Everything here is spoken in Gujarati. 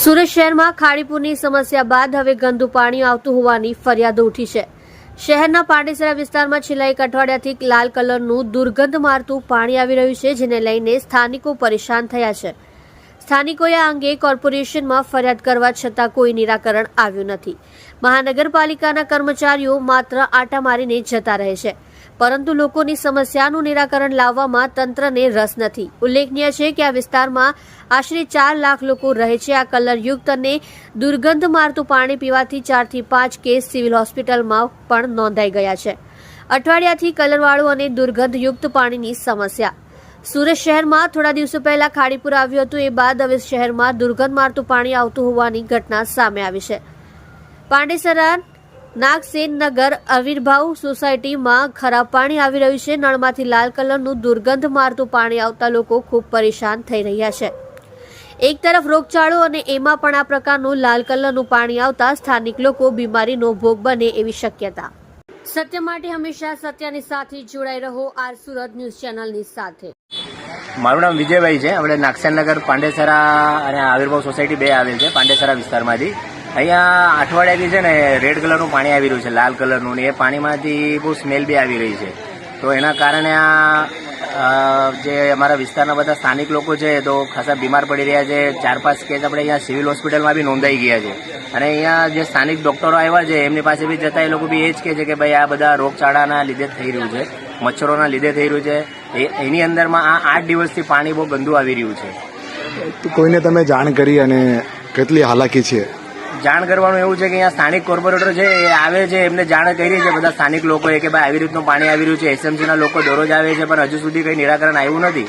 સુરત શહેરમાં ખાડીપુરની સમસ્યા બાદ હવે ગંદુ પાણી આવતું હોવાની ફરિયાદો ઉઠી છે. શહેરના પાંડેસરા વિસ્તારમાં છેલ્લા એક અઠવાડિયાથી લાલ કલરનું દુર્ગંધ મારતું પાણી આવી રહ્યું છે, જેને લઈને સ્થાનિકો પરેશાન થયા છે. સ્થાનિકોએ આ અંગે કોર્પોરેશનમાં ફરિયાદ કરવા છતાં કોઈ નિરાકરણ આવ્યું નથી. મહાનગરપાલિકાના કર્મચારીઓ માત્ર આટા મારીને જતા રહે છે. પરંતુ લોકોની સમસ્યાનું નિરાકરણ લાવવામાં તંત્રને રસ નથી. ઉલ્લેખનીય છે કે આ વિસ્તારમાં આશરે ચાર લાખ લોકો રહે છે. આ કલરયુક્ત અને દુર્ગંધ મારતું પાણી પીવાથી ચારથી પાંચ કેસ સિવિલ હોસ્પિટલમાં પણ નોંધાઈ ગયા છે. અઠવાડિયાથી કલરવાળું અને દુર્ગંધયુક્ત પાણીની સમસ્યા સુરત શહેરમાં થોડા દિવસો પહેલા ખાડીપુર આવ્યું હતું. એ બાદ હવે શહેરમાં દુર્ગંધ મારતું પાણી આવતું હોવાની ઘટના સામે આવી છે. પાંડેસરા નાગસેન નગર સોસાયટીમાં ખરાબ પાણી આવી રહ્યું છે. નળમાંથી લાલ કલરનું દુર્ગંધ મારતું પાણી આવતા લોકો ખૂબ પરેશાન થઈ રહ્યા છે. એક તરફ રોગચાળો અને એમાં પણ આ પ્રકારનું લાલ કલરનું પાણી આવતા સ્થાનિક લોકો બીમારીનો ભોગ બને એવી શક્યતા. સત્ય માટે હંમેશા સત્યની સાથે જોડાઈ રહો, આર સુરત ન્યૂઝ ચેનલની સાથે. મારું નામ વિજયભાઈ છે. આપણે નાગસેનનગર પાંડેસરા અને આવિર્ભાવ સોસાયટી બે આવેલ છે, પાંડેસરા વિસ્તારમાંથી. અહીંયા અઠવાડિયાથી છે ને રેડ કલરનું પાણી આવી રહ્યું છે, લાલ કલરનું ને એ પાણીમાંથી બહુ સ્મેલ બી આવી રહી છે. તો એના કારણે આ જે અમારા વિસ્તારના બધા સ્થાનિક લોકો છે તો ખાસા બીમાર પડી રહ્યા છે. ચાર પાંચ કેસ આપણે અહીંયા સિવિલ હોસ્પિટલમાં બી નોંધાઈ ગયા છે. અને અહીંયા જે સ્થાનિક ડોક્ટરો આવ્યા છે, એમની પાસે બી જતા એ લોકો બી એ જ કહે છે કે ભાઈ આ બધા રોગચાળાના લીધે થઈ રહ્યું છે, મચ્છરોના લીધે થઈ રહ્યું છે. એની અંદરમાં આ આઠ દિવસથી પાણી બહુ ગંદુ આવી રહ્યું છે. કોઈને તમે જાણ કરી અને કેટલી હાલાકી છે? જાણ કરવાનું એવું છે કે અહીંયા સ્થાનિક કોર્પોરેટર છે, એ આવે છે, એમને જાણ કરી છે. બધા સ્થાનિક લોકોએ કે ભાઈ, આવી રીતનું પાણી આવી રહ્યું છે. એસએમસીના લોકો દરરોજ આવે છે, પણ હજુ સુધી કંઈ નિરાકરણ આવ્યું નથી.